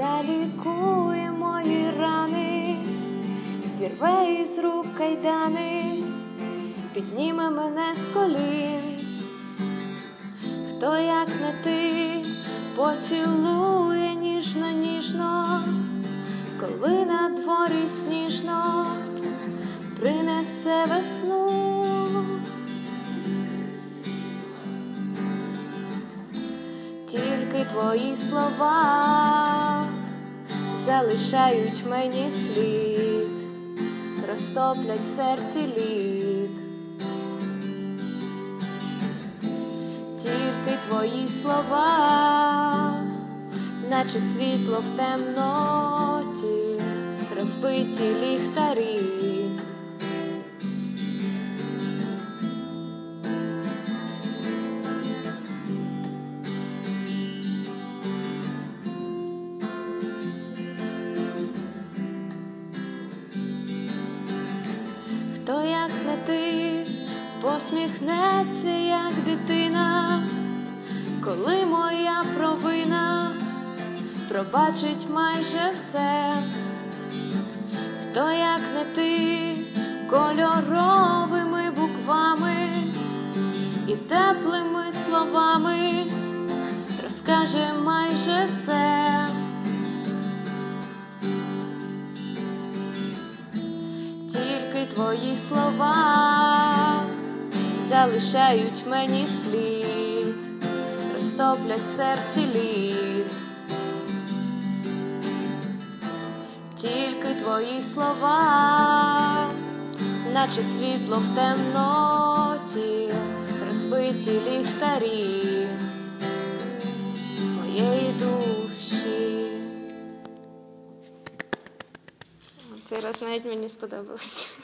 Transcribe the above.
залікує мої рани, зірве із рук кайдани, підніме мене з колін. Хто як не ти поцілує ніжно, ніжно, коли на дворі сніжно принесе весну. Тільки твої слова залишають мені слід, розтоплять в серці лід. Тільки твої слова, наче світло в темноті, розбиті ліхтарі. Хто як не ти посміхнеться, як дитина, коли моя провина пробачить майже все, хто як не ти кольоровими буквами і теплими словами розкаже майже все. Твої слова залишають мені слід, розтоплять серці лід. Тільки твої слова, наче світло в темноті, розбиті ліхтарі моєї душі. Цей раз навіть мені сподобалось.